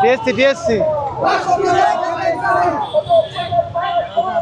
TSC TSC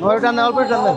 রাজধানীতে টান অল্প টান দেন,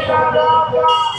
সারা বাংলা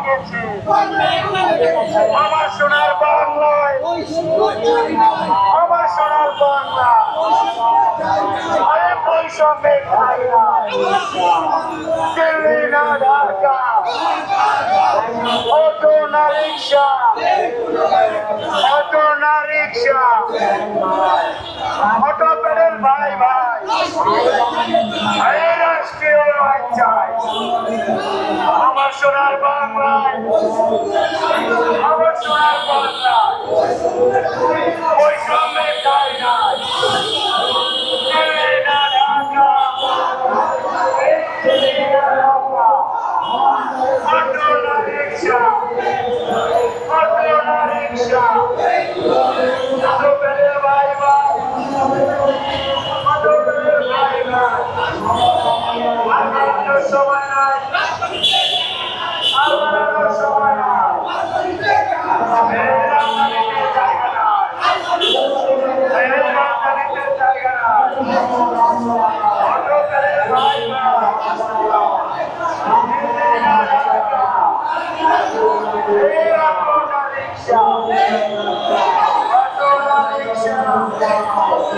রেখেছে আমার সোনার বাংলায়। আমার সোনার বাংলা। আরে বৈষম্যে খাই না। দিল্লি না ঢাকা। অটো ভাই ভাই। রাষ্ট্রীয় আইন চাই আমার সোনার বাংলায় আমার সোনার বাংলায়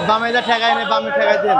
বামে ঠেকায় নেই বামে ঠেকায় দেন।